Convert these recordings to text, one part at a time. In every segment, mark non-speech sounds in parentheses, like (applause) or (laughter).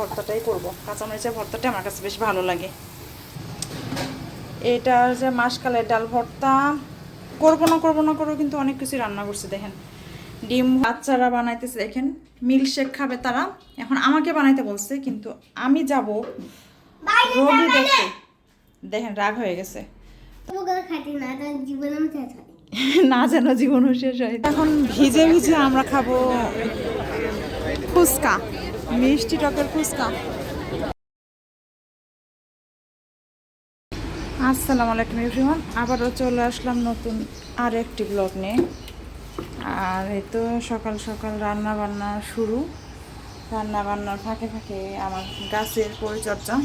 ভর্তাটাই করব। কাঁচামরিচের ভর্তাটা আমার কাছে বেশ ভালো লাগে। এটা যে মাসকালের ডাল ভর্তা করব না করব না করব কিন্তু অনেক কিছু রান্না করছে দেখেন। ডিম বাচ্চারা বানাইতেছে দেখেন। মিল্কশেক খাবে তারা। এখন আমাকে বানাইতে বলছে কিন্তু আমি যাব রোগী দেখতে। দেখেন রাগ হয়ে গেছে। না যেন জীবন শেষ হয়। এখন ভিজে ভিজে আমরা খাব ফুচকা। মিষ্টি টকের ফুচকা। আসসালামু আলাইকুম এভরিওয়ান, আবারও চলে আসলাম নতুন আর একটি ব্লগ নিয়ে। আর এই তো সকাল সকাল রান্না বান্না শুরু। রান্না বান্নার ফাঁকে ফাঁকে আমার গাছের পরিচর্যা।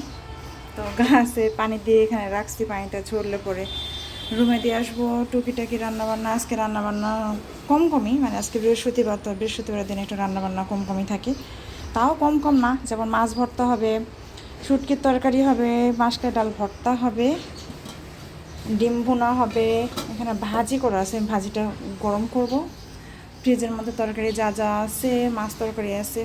তো গাছে পানি দিয়ে এখানে রাখছি পানিটা ছড়লে পরে রুমে দিয়ে আসব। টুকিটাকি রান্না বান্না, আজকে রান্না বান্না কম কমই মানে আজকে বৃহস্পতিবার, তো বৃহস্পতিবারের দিন একটু রান্না বান্না কম কমই থাকে। তাও কম কম না, যেমন মাছ ভর্তা হবে, শুটকির তরকারি হবে, মাছকে ডাল ভর্তা হবে, ডিম ভুনা হবে, এখানে ভাজি করা আছে ভাজিটা গরম করব। ফ্রিজের মধ্যে তরকারি যা যা আছে, মাছ তরকারি আছে,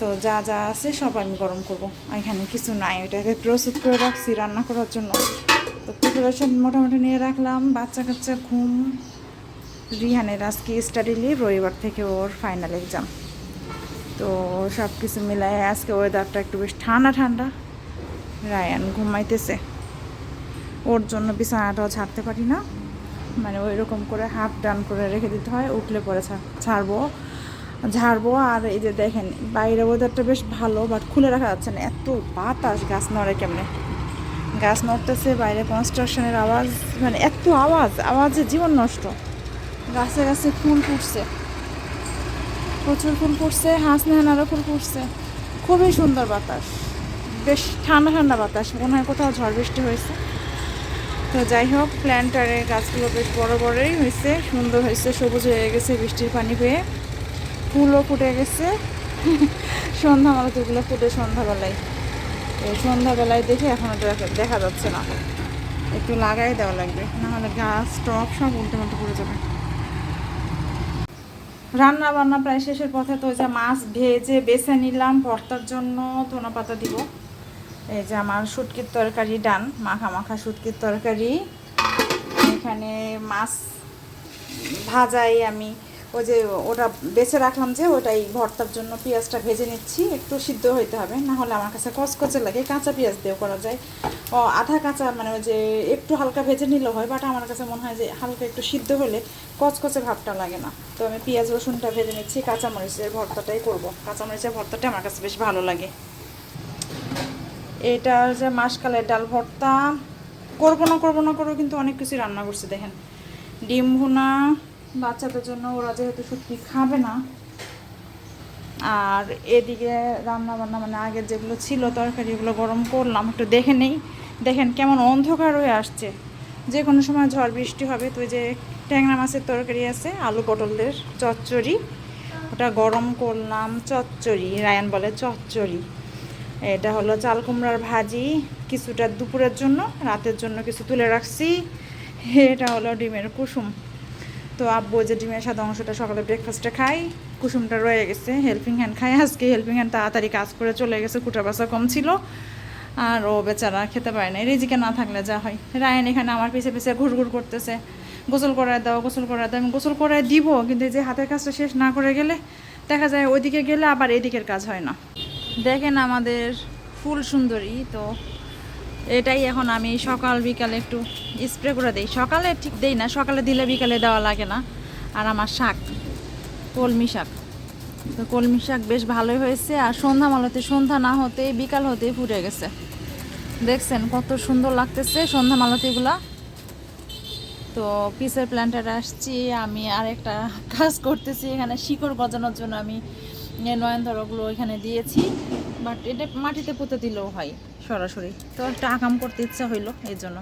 তো যা যা আছে সব আমি গরম করব। এখানে কিছু নাই ওইটাকে প্রস্তুত করে রাখছি রান্না করার জন্য। তো প্রিপারেশন মোটামুটি নিয়ে রাখলাম, বাচ্চা কাচ্চা ঘুম, রিহানের আজকে স্টাডি লিভ রবিবার থেকে ওর ফাইনাল এক্সাম তো সব কিছু মিলাই আজকে ওয়েদারটা একটু বেশ ঠান্ডা ঠান্ডা। রায়ান ঘুমাইতেছে। ওর জন্য বিছানাটাও ছাড়তে পারি না। মানে ওই রকম করে হাফ ডান করে রেখে দিতে হয়, উঠলে পরে ছাড়বো। ঝাড়বো আর এই যে দেখেন, বাইরে ওয়েদারটা বেশ ভালো বাট খুলে রাখা যাচ্ছে না। এত বাতাস, গাছ নড়ে কেমনে? গাছ নড়তেছে, বাইরে কনস্ট্রাকশনের আওয়াজ মানে এত আওয়াজ, আওয়াজে জীবন নষ্ট। গাছে গাছে ফুল ফুটছে। প্রচুর ফুল ফুটছে হাঁস নেহানারও ফুল ফুটছে। খুবই সুন্দর বাতাস। বেশ ঠান্ডা ঠান্ডা বাতাস, মনে হয় কোথাও ঝড় বৃষ্টি হয়েছে। তো যাই হোক প্ল্যান্টারের গাছগুলো বেশ বড় বড়ই হয়েছে, সুন্দর হয়েছে, সবুজ হয়ে গেছে, বৃষ্টির পানি পেয়ে। ফুলও ফুটে গেছে। সন্ধ্যা মালতিগুলো ফুটে সন্ধ্যাবেলায়। এই সন্ধ্যাবেলায় দেখে এখন দেখা যাচ্ছে না। একটু লাগাই দেওয়া লাগবে, নাহলে গাছ টপ সব উল্টে উল্টে পড়ে যাবে। রান্না বান্না প্রায় শেষের পথে তো যে মাছ ভেজে বেছে নিলাম, ভর্তার জন্য ধনা পাতা দিব। এই যে আমার শুটকির তরকারি ডান, মাখা মাখা শুটকির তরকারি। এখানে মাছ ভাজাই আমি। ওই যে ওটা বেছে রাখলাম যে ওটাই ভর্তার জন্য পেঁয়াজটা ভেজে নিচ্ছি, একটু সিদ্ধ হইতে হবে, না হলে আমার কাছে কচকচে লাগে, কাঁচা পেঁয়াজ দিয়েও করা যায়। ও, আধা কাঁচা মানে ওই যে একটু হালকা ভেজে নিলেও হয় বাট আমার কাছে মনে হয় যে হালকা একটু সিদ্ধ হলে কচকচে ভাবটা লাগে না। তো আমি পেঁয়াজ, রসুনটা ভেজে নিচ্ছি, কাঁচামরিচের ভর্তাটাই করব। কাঁচামরিচের ভর্তাটা আমার কাছে বেশ ভালো লাগে। এটা যে মাসকালের ডাল ভর্তা, করব না করব না, করব কিন্তু অনেক কিছু রান্না করছি, দেখেন। ডিম ভুনা বাচ্চাদের জন্য ওরা যেহেতু সত্যি খাবে না, আর এদিকে রান্না বান্না মানে আগের যেগুলো ছিল তরকারি এগুলো গরম করলাম, একটু দেখে নেই। দেখেন কেমন অন্ধকার হয়ে আসছে। যে কোনো সময় ঝড় বৃষ্টি হবে, তো যে ট্যাংরা মাছের তরকারি আছে, আলু পটলদের চচ্চড়ি, ওটা গরম করলাম চচ্চড়ি, রায়ান বলে চচ্চড়ি। এটা হলো চাল কুমড়ার ভাজি, কিছুটা দুপুরের জন্য, রাতের জন্য কিছু তুলে রাখছি। এটা হলো ডিমের কুসুম। তো আব্বু যে ডিমের সাদা অংশটা সকালে ব্রেকফাস্টে খাই কুসুমটা রয়ে গেছে হেল্পিং হ্যান্ড খাই আজকে হেল্পিং হ্যান্ড তাড়াতাড়ি কাজ করে চলে গেছে, কুটা বাসা কম ছিল। আর ও বেচারা খেতে পারে না রিজিকে না থাকলে যা হয়। রায়ন এখানে আমার পিছে পিছে ঘুরঘুর করতেছে। গোসল করায় দাও, গোসল করায় দাও, আমি গোসল করায় দিব, কিন্তু এই যে হাতের কাজটা শেষ না করে গেলে দেখা যায় ওইদিকে গেলে আবার এদিকের কাজ হয় না। দেখেন আমাদের ফুল সুন্দরী, তো এটাই এখন আমি সকাল, বিকালে একটু স্প্রে করে দিই। সকালে ঠিক দেই না, সকালে দিলে বিকালে দেওয়া লাগে না। আর আমার শাক, কলমি শাক। তো কলমি শাক বেশ ভালোই হয়েছে। আর সন্ধ্যা মালতে সন্ধ্যা না হতে, বিকাল হতে ফুটে গেছে। দেখছেন কত সুন্দর লাগতেছে সন্ধ্যা মালতিগুলা তো পিসের প্ল্যান্টারে আসছি, আমি আর একটা কাজ করতেছি। এখানে শিকড় গজানোর জন্য আমি নয়নতরগুলো এখানে দিয়েছি। বাট এটা মাটিতে পুঁতে দিলেও হয় সরাসরি। তো একটা আকাম করতে ইচ্ছা হইল এই জন্য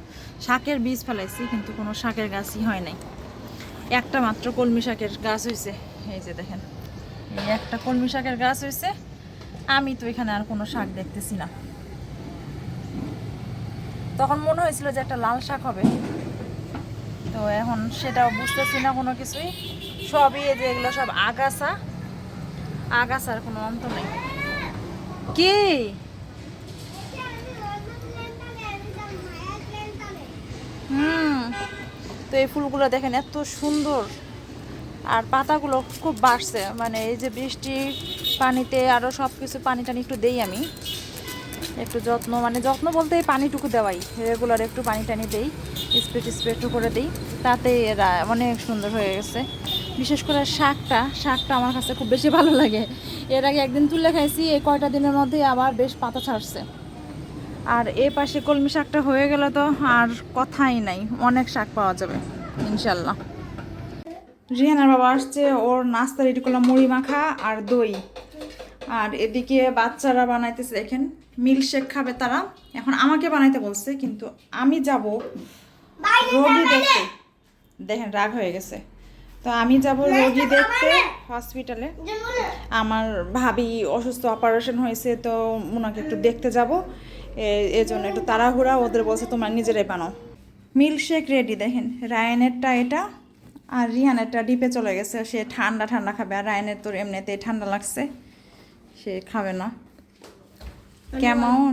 শাকের বীজ ফেলাইছি কিন্তু কোনো শাকের গাছই হয় নাই। একটা মাত্র কলমি শাকের গাছ হয়েছে এই যে দেখেন, এই একটা কলমি শাকের গাছ হয়েছে আমি তো এখানে আর কোনো শাক দেখতেছি না। তখন মনে হয়েছিল যে একটা লাল শাক হবে। তো এখন সেটাও বুঝতেছি না কোনো কিছুই। সবই যে এগুলো সব আগাছা। আগাছার কোনো অন্ত নেই। কি? হুম। তো এই ফুলগুলো দেখেন এত সুন্দর। আর পাতাগুলো খুব বাড়ছে। মানে এই যে বৃষ্টি, পানিতে আরও সব কিছু পানি টানি একটু দেই আমি। একটু যত্ন মানে যত্ন বলতে পানিটুকু দেওয়াই। রেগুলার একটু পানি টানি দেই স্প্রে টিস্প্রে একটু করে দিই। তাতে এরা অনেক সুন্দর হয়ে গেছে। বিশেষ করে শাকটা শাকটা আমার কাছে খুব বেশি ভালো লাগে। এর আগে একদিন তুলে খাইছি এই কয়টা দিনের মধ্যে আবার বেশ পাতা ছাড়ছে। আর এ পাশে কলমি শাকটা হয়ে গেলে তো আর কথাই নাই অনেক শাক পাওয়া যাবে ইনশাল্লাহ। রিহানার বাবা আসছে ওর নাস্তা রেডি করলাম মুড়ি মাখা আর দই। আর এদিকে বাচ্চারা বানাইতেছে দেখেন মিল্কশেক খাবে তারা। এখন আমাকে বানাইতে বলছে কিন্তু আমি যাব রোগী দেখতে। দেখেন রাগ হয়ে গেছে। তো আমি যাব রোগী দেখতে হসপিটালে আমার ভাবি অসুস্থ অপারেশন হয়েছে তো ওনাকে একটু দেখতে যাব। এই জন্য একটু তাড়াহুড়া ওদের বলছে তোমরা নিজেরাই বানাও। মিল্কশেক রেডি দেখেন। রায়নেরটা এটা আর রিহানেরটা ডিপে চলে গেছে। সে ঠান্ডা ঠান্ডা খাবে। আর রায়নের তোর এমনিতেই ঠান্ডা লাগছে। সে খাবে না। কেমন?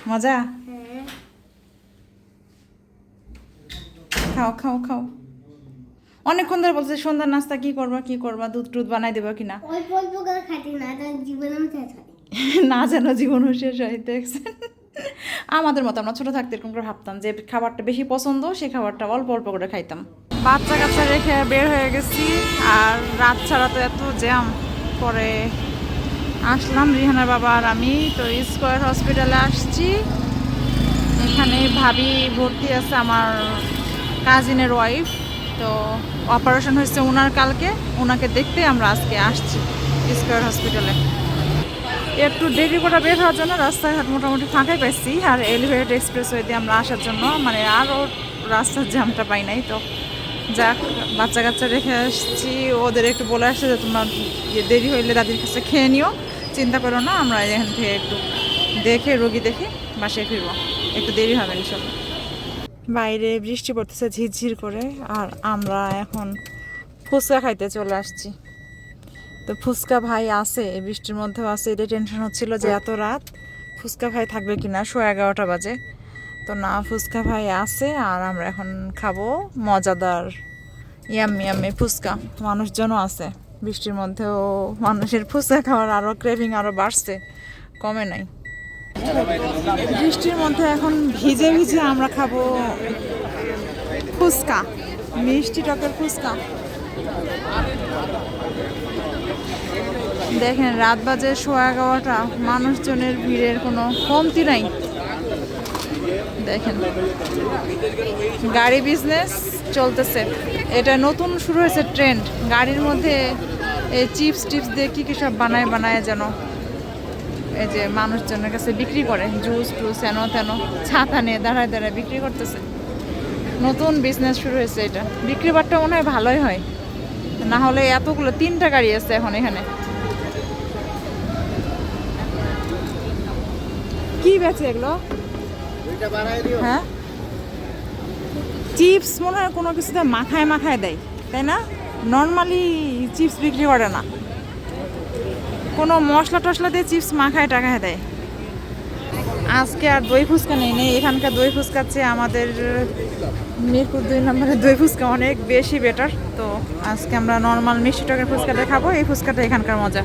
মজা? খাও খাও খাও। অনেকক্ষণ ধরে বলছে সন্ধ্যার নাস্তা কি করবা কি করবা দুধ টুধ বানাই দেবো কিনা? (laughs) না যেন জীবন শেষ হয় দেখছেন? আমাদের মতো আমরা ছোট থাকতে এরকম করে ভাবতাম যে খাবারটা বেশি পছন্দ সেই খাবারটা অল্প অল্প করে খাইতাম। বাচ্চা কাচ্চা রেখে বের হয়ে গেছি আর রাত ছাড়া তো এত জ্যাম। পরে আসলাম রিহানার বাবা আর আমি তো স্কোয়ার হসপিটালে আসছি। এখানে ভাবি ভর্তি আছে আমার কাজিনের ওয়াইফ তো অপারেশন হয়েছে ওনার কালকে ওনাকে দেখতে আমরা আজকে আসছি স্কোয়ার হসপিটালে। একটু দেরি করে বের হওয়ার জন্য রাস্তাঘাট মোটামুটি ফাঁকাই পাইছি, আর এলিভেটেড এক্সপ্রেস দিয়ে আমরা আসার জন্য মানে আরও রাস্তার জ্যামটা পাই নাই তো। যাক বাচ্চা কাচ্চা রেখে আসছি, ওদের একটু বলে আসছে যে তোমরা ইয়ে দেরি হইলে দাদির কাছে খেয়ে নিও। চিন্তা করো না, আমরা এখান থেকে একটু দেখে, রোগী দেখে বাসায় ফিরবো। একটু দেরি হবে ইনশাল্লাহ। বাইরে বৃষ্টি পড়তেছে, ঝিরঝির করে, আর আমরা এখন ফুচকা খাইতে চলে আসছি। তো ফুচকা ভাই আছে, এই বৃষ্টির মধ্যেও আছে, এটা টেনশন হচ্ছিল যে এত রাত ফুচকা ভাই থাকবে কিনা শো এগারোটা বাজে। তো না, ফুচকা ভাই আছে, আর আমরা এখন খাব মজাদার ইয়াম্মি ইয়াম্মি ফুচকা। মানুষজনও আছে, বৃষ্টির মধ্যেও মানুষের ফুচকা খাওয়ার আরও ক্রেভিং আরও বাড়ছে, কমে নাই। বৃষ্টির মধ্যে এখন ভিজে ভিজে আমরা খাব ফুচকা, মিষ্টি টকের ফুচকা। দেখেন, রাত বাজে সোয়া এগারোটা মানুষজনের ভিড়ের কোনো কমতি নাই। দেখেন, গাড়ি বিজনেস চলতেছে। এটা নতুন শুরু হয়েছে ট্রেন্ড গাড়ির মধ্যে এই চিপস টিপস দিয়ে কী কী সব বানায় বানায় যেন। এই যে মানুষজনের কাছে বিক্রি করে জুস টুস এন তেন ছাতা নিয়ে দাঁড়ায় দাঁড়ায় বিক্রি করতেছে। নতুন বিজনেস শুরু হয়েছে এটা। বিক্রি বাট্টা মনে হয় ভালোই হয়। না হলে এতগুলো তিনটা গাড়ি আছে এখন এখানে। কি বেচে এগুলো? হ্যাঁ? চিপস মনে হয় কোনো কিছুতে মাখায় মাখায় দেয় তাই না? নর্মালি চিপস বিক্রি করে না। কোনো মশলা টশলা দিয়ে চিপস মাখায় টাকা দেয়। আজকে আর দই ফুচকা নেই নেই। এখানকার দই ফুচকার চেয়ে আমাদের মিরপুর দুই নম্বরের দই ফুচকা, অনেক বেশি বেটার তো আজকে আমরা নর্মাল মিষ্টি টকের ফুচকাটা খাব, এই ফুচকাটা এখানকার মজা।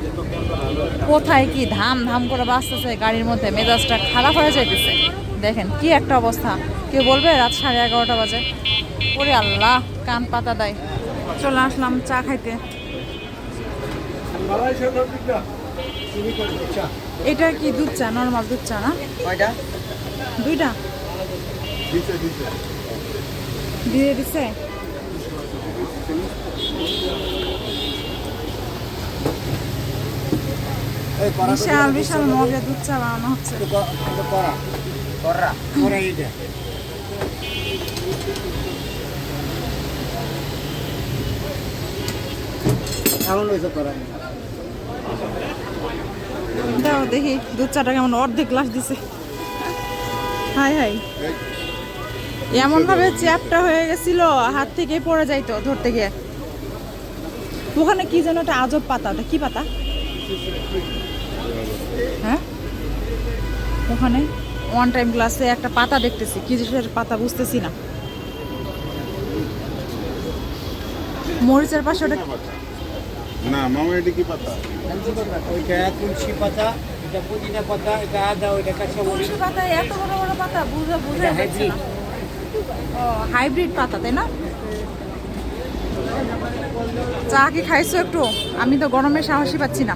কোথায় কি ধাম ধাম করে বাঁচতেছে গাড়ির মধ্যে মেজাজটা খারাপ হয়ে যাইতেছে। দেখেন কি একটা অবস্থা। কেউ বলবে রাত সাড়ে এগারোটা বাজে। ওরে আল্লাহ, কান পাতা দেয়। চলে আসলাম চা খাইতে। এটা কি দুধ চা? নর্মাল দুধ চা না? কয়টা? দুইটা? দিয়ে দিছে? এই করা বিশাল বিশাল মগে দুধ চা বানানো হচ্ছে। করা করা দাও দেখি দুধ চাটা কেমন? অর্ধেক গ্লাস দিছে। হাই হাই। এমন ভাবে চ্যাপটা হয়ে গেছিল, হাত থেকে পড়ে যাইতো ধরতে গিয়ে। ওখানে কি যেন একটা আজব পাতা, ওটা কি পাতা? হ্যাঁ? ওখানে ওয়ান টাইম ক্লাসে একটা পাতা দেখতেছি কিসের পাতা বুঝতেছি না। মরিচের পাশে ওটা না, মামা, এটা কি পাতা? ওইটা তুলসী পাতা এটা পুদিনা পাতা এটা আদা ওইটা কাঁচা তুলসী পাতা এত বড় বড় পাতা বুঝে বুঝে যাচ্ছে না। ও হাইব্রিড পাতা তাই না? চা কি খাইছো একটু? আমি তো গরমে সাহসী পাচ্ছি না।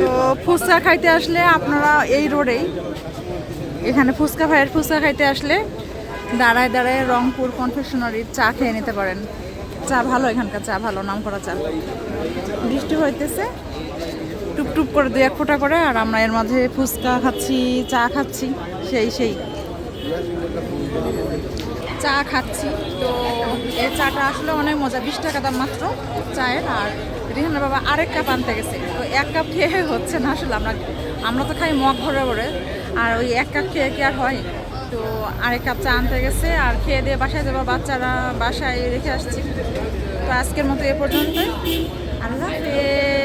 তো ফুচকা খাইতে আসলে আপনারা এই রোডেই। এখানে ফুচকা ভাইয়ের ফুচকা খাইতে আসলে দাঁড়ায় দাঁড়ায় রংপুর কনফেকশনারির চা খেয়ে নিতে পারেন। চা ভালো, এখানকার চা ভালো নাম করা চা। বৃষ্টি হইতেছে টুপ টুপ করে দু এক ফোঁটা করে, আর আমরা এর মাঝে ফুচকা খাচ্ছি, চা খাচ্ছি, সেই সেই। চা খাচ্ছি, তো এই চাটা আসলে অনেক মজা, বিশ টাকা দাম মাত্র চায়ের, আর রিহানা বাবা আরেক কাপ আনতে গেছে। তো এক কাপ খেয়ে হচ্ছে না আসলে, আমরা আমরা তো খাই মগ ভরে ভরে, আর ওই এক কাপ খেয়ে কি আর হয়? তো আরেক কাপ চা আনতে গেছে, আর খেয়ে দিয়ে বাসায় যাব, বাচ্চারা বাসায় রেখে আসছি। তো আজকের মতো এ পর্যন্ত আল্লাহ হাফেজ।